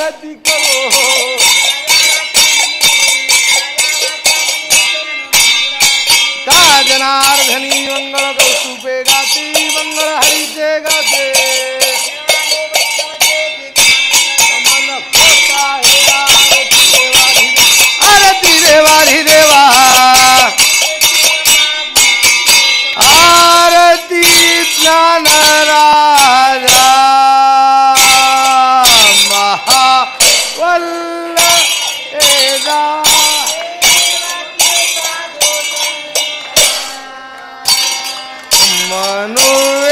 आरती करो का जनार्दनी मंगळ कौस्तुभे गाती मंगळ हरीचे गाते मनु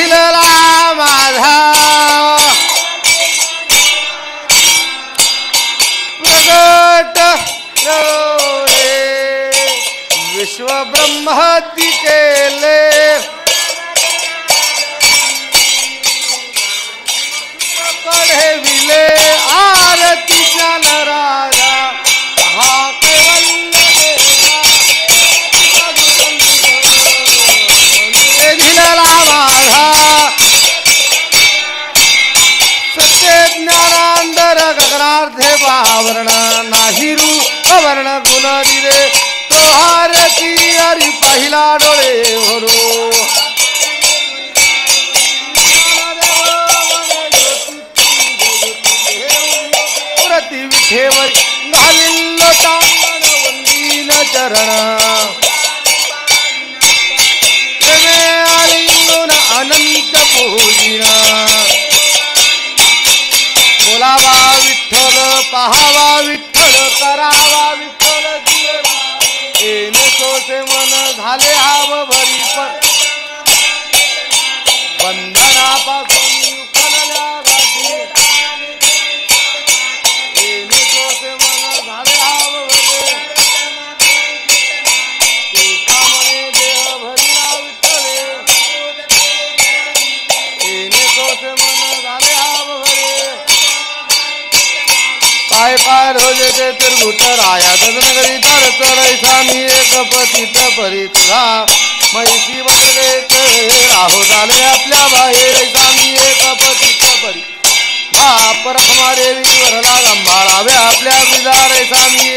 إلى মহিলা রে হরো ತೀರ್ಥೇವ ನಾಲಿಲ್ಲ ತಾಂಬನ ಒಂದಿನ ಚರಣ तोचे मन झाले आव भरी पर ध्वज चतुर्भुट राया गगनगरी तर चढैसा मी एक पतित परितरा. मैशी वाटले राहो झाले आपल्या बाहेर मी एक पतित परी बाप रखमा देवी वरला रंभाळावे आपल्या विदारे सामी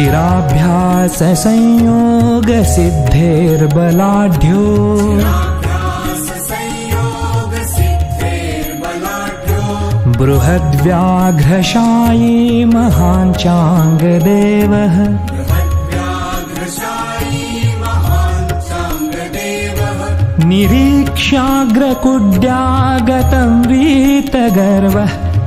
चिराभ्याससंयोगसिद्धेर्बलाढ्यो बृहद्व्याघ्रशायी महान् चाङ्गदेवः। निरीक्ष्याग्रकुड्यागतं वीतगर्वः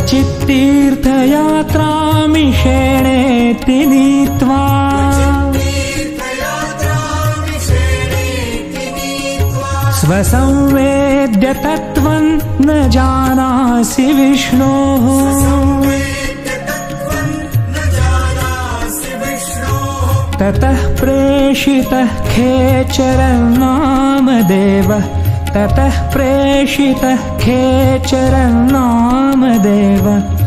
क्वचित्तीर्थयात्रामिषेणेति नीत्वा स्वसंवेद्य तत्त्वं न जानासि विष्णोः ततः प्रेषितः खेचरं नामदेवः ततः प्रेषितः खेचरं नामदेवः